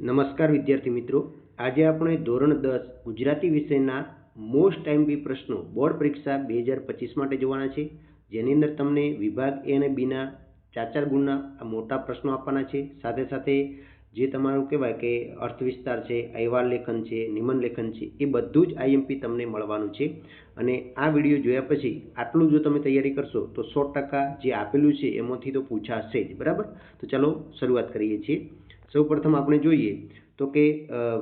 નમસ્કાર વિદ્યાર્થી મિત્રો. આજે આપણે ધોરણ દસ ગુજરાતી વિષયના મોસ્ટ ટાઈમપી પ્રશ્નો બોર્ડ પરીક્ષા બે હજાર પચીસ માટે જોવાના છે. જેની અંદર તમને વિભાગ એ અને બીના ચાર ચાર ગુણના આ મોટા પ્રશ્નો આપવાના છે. સાથે સાથે જે તમારું કહેવાય કે અર્થ વિસ્તાર છે, અહેવાલ લેખન છે, નિમન લેખન છે, એ બધું જ આઈએમપી તમને મળવાનું છે. અને આ વીડિયો જોયા પછી આટલું જો તમે તૈયારી કરશો તો સો ટકા જે આપેલું છે એમાંથી તો પૂછાશે જ. બરાબર? તો ચાલો શરૂઆત કરીએ છીએ. સૌ પ્રથમ આપણે જોઈએ તો કે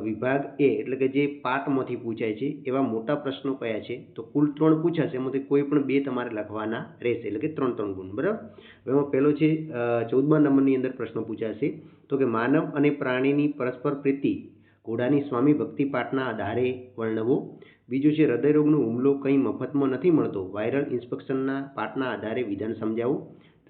વિભાગ એ એટલે કે જે પાઠમાંથી પૂછાય છે, એવા મોટા પ્રશ્નો કયા છે? તો કુલ ત્રણ પૂછાશે, એમાંથી કોઈ પણ બે તમારે લખવાના રહેશે, એટલે કે ત્રણ ત્રણ ગુણ, બરાબર? એમાં પહેલો છે ચૌદમા નંબરની અંદર પ્રશ્ન પૂછાશે, તો કે માનવ અને પ્રાણીની પરસ્પર પ્રીતિ, ઘોડાની સ્વામી ભક્તિ પાઠના આધારે વર્ણવો. બીજું છે, હૃદયરોગનો હુમલો કંઈ મફતમાં નથી મળતો, વાયરલ ઇન્સ્પેક્શનના પાઠના આધારે વિધાન સમજાવો.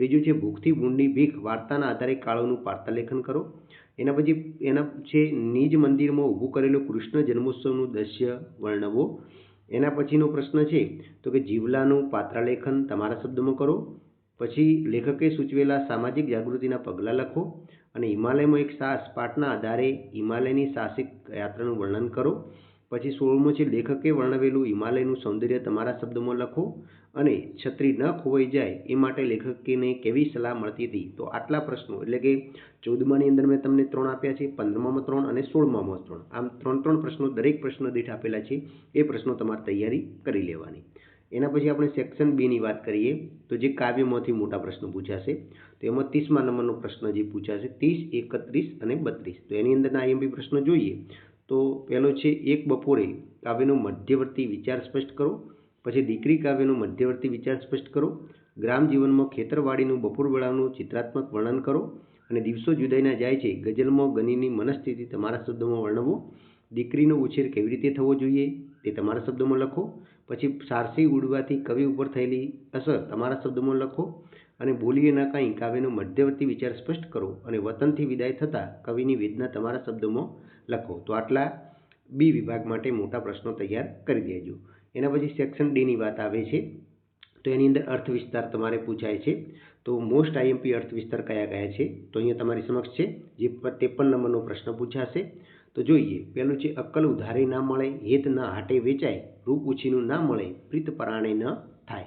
ત્રીજું છે, ભૂખથી ભૂંડની ભીખ. વાર્તાના આધારે કાળોનું વાર્તાલેખન કરો. એના પછી, એના છે, નિજ મંદિરમાં ઊભું કરેલું કૃષ્ણ જન્મોત્સવનું દ્રશ્ય વર્ણવો. એના પછીનો પ્રશ્ન છે, તો કે જીવલાનું પાત્રાલેખન તમારા શબ્દમાં કરો. પછી લેખકે સૂચવેલા સામાજિક જાગૃતિના પગલાં લખો અને હિમાલયમાં એક સાહસ પાઠના આધારે હિમાલયની સાહસિક યાત્રાનું વર્ણન કરો. પછી સોળમો છે, લેખકે વર્ણવેલું હિમાલયનું સૌંદર્ય તમારા શબ્દોમાં લખો. અને છત્રી ન ખોવાઈ જાય એ માટે લેખકને કેવી સલાહ મળતી હતી? તો આટલા પ્રશ્નો. એટલે કે ચૌદમાની અંદર મેં તમને ત્રણ આપ્યા છે, પંદરમામાં ત્રણ અને સોળમામાં ત્રણ. આમ ત્રણ ત્રણ પ્રશ્નો દરેક પ્રશ્ન દીઠ આપેલા છે, એ પ્રશ્નો તમારે તૈયારી કરી લેવાની. એના પછી આપણે સેક્શન બીની વાત કરીએ, તો જે કાવ્યમાંથી મોટા પ્રશ્નો પૂછાશે, તો એમાં ત્રીસમા નંબરનો પ્રશ્ન જે પૂછાશે, ત્રીસ, એકત્રીસ અને બત્રીસ. તો એની અંદરના આઈએમપી પ્રશ્નો જોઈએ. તો પહેલો છે, એક બપોરે કાવ્યનો મધ્યવર્તી વિચાર સ્પષ્ટ કરો. પછી દીકરી કાવ્યનો મધ્યવર્તી વિચાર સ્પષ્ટ કરો. ગ્રામ જીવનમાં ખેતરવાડીનું બપોર વેળાનું ચિત્રાત્મક વર્ણન કરો અને દિવસો જુદાઈના જાય છે. ગઝલમાં ગનીની મનસ્થિતિ તમારા શબ્દોમાં વર્ણવો. દીકરીનો ઉછેર કેવી રીતે થવો જોઈએ તે તમારા શબ્દોમાં લખો. પછી સારસી ઉડવાથી કવિ ઉપર થયેલી અસર તમારા શબ્દોમાં લખો અને બોલીએ ના કાંઈ કાવ્યનો મધ્યવર્તી વિચાર સ્પષ્ટ કરો અને વતનથી વિદાય થતાં કવિની વેદના તમારા શબ્દોમાં લખો. તો આટલા બી વિભાગ માટે મોટા પ્રશ્નો તૈયાર કરી દેજો. એના પછી સેક્શન ડીની વાત આવે છે. તો એની અંદર અર્થ વિસ્તાર તમારે પૂછાય છે. તો મોસ્ટ આઈએમપી અર્થ વિસ્તાર કયા કયા છે? તો અહીંયા તમારી સમક્ષ છે, જે ત્રેપન નંબરનો પ્રશ્ન પૂછાશે. તો જોઈએ, પહેલું છે, અક્કલ ઉધારે ના મળે, હેત ના હાટે વેચાય રૂપ ઉછીનું ના મળે, પ્રીત પરાણે ન થાય.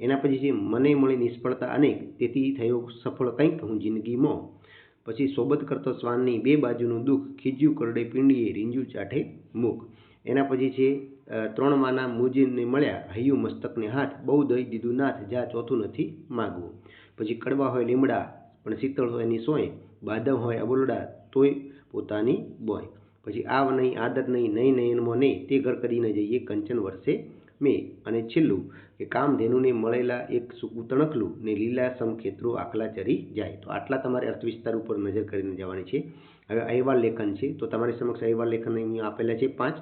એના પછી છે, મને મળી નિષ્ફળતા અનેક, તેથી થયો સફળ કંઈક હું જિંદગીમાં. પછી સોબત કરતો શ્વાનની બે બાજુનું દુઃખ ખીજ્યું કરડે પીંડીએ રીંજુ ચાઠે મુખ. એના પછી છે ત્રણ માના મુજીને મળ્યા. હૈયું મસ્તકને હાથ, બહુ દઈ દીધું નાથ, જા ચોથું નથી માગવું. પછી કડવા હોય લીમડા, પણ શીતળ હોય એની સોય, બાદમ હોય અબોલડા, તોય પોતાની બોય. પછી આવ નહીં, આદત નહીં નહીં, નયનમાં નહીં, તે ઘર કરીને જઈએ કંચન વર્ષે મેં. અને છેલ્લું, કે કામધેનુને મળેલા એક સૂકું તણકલું ને લીલા સમ ખેતરો આખલા ચરી જાય. તો આટલા તમારે અર્થ વિસ્તાર ઉપર નજર કરીને જવાની છે. હવે અહેવાલ લેખન છે. તો તમારી સમક્ષ અહેવાલ લેખન અહીં આપેલા છે પાંચ.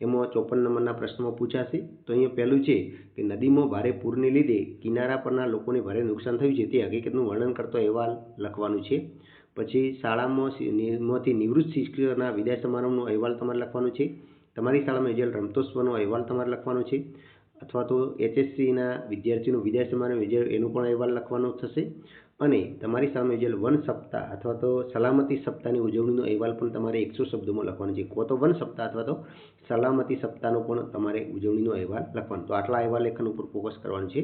એમાં ચોપન નંબરના પ્રશ્નમાં પૂછાશે. તો અહીંયા પહેલું છે કે નદીમાં ભારે પૂરને લીધે કિનારા પરના લોકોને ભારે નુકસાન થયું છે. તે હકીકતનું વર્ણન કરતો અહેવાલ લખવાનું છે. પછી શાળામાં માંથી નિવૃત્ત શિક્ષકના વિદાય સમારંભનો અહેવાલ તમારે લખવાનો છે. તમારી શાળામાં યોજાયેલ રમતોત્સવનો અહેવાલ તમારે લખવાનો છે. અથવા તો એચએસસીના વિદ્યાર્થીનું વિદ્યાર્થી સમારંભ એનું એનો પણ અહેવાલ લખવાનો થશે. અને તમારી સામે જે વન સપ્તાહ અથવા તો સલામતી સપ્તાહની ઉજવણીનો અહેવાલ પણ તમારે એકસો શબ્દોમાં લખવાનો છે. કો તો વન સપ્તાહ અથવા તો સલામતી સપ્તાહનો પણ તમારે ઉજવણીનો અહેવાલ લખવાનો. તો આટલા અહેવાલ લેખન ઉપર ફોકસ કરવાનું છે.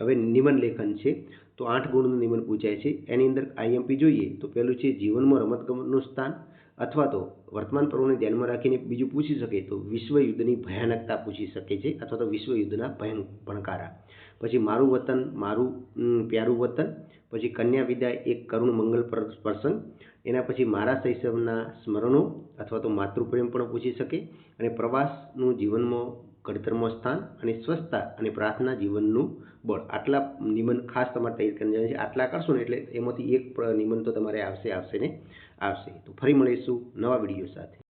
હવે નિબંધ લેખન છે. તો આઠ ગુણનું નિબંધ પૂછાય છે. એની અંદર આઈએમપી જોઈએ તો પહેલું છે જીવનમાં રમતગમતનું સ્થાન. અથવા તો વર્તમાન પર્વને ધ્યાનમાં રાખીને બીજું પૂછી શકે તો વિશ્વ યુદ્ધની ભયાનકતા પૂછી શકે છે અથવા તો વિશ્વ યુદ્ધના ભયં, ભણકારા. પછી મારું વતન, મારું પ્યારું વતન, પછી કન્યા વિદાય, એક કરુણ મંગલ પ્રસંગ. એના પછી મારા શૈશવના સ્મરણો અથવા તો માતૃપ્રેમ પણ પૂછી શકે. અને પ્રવાસનું જીવનમાં ઘડતરમાં સ્થાન અને સ્વચ્છતા અને પ્રાર્થના જીવનનું બળ. આટલા નિબંધ ખાસ તમારે તૈયાર કરી છે. આટલા કરશો ને એટલે એમાંથી એક નિબંધ તો તમારે આવશે આવશે ને આવશે. તો ફરી મળીશું નવા વીડિયો સાથે.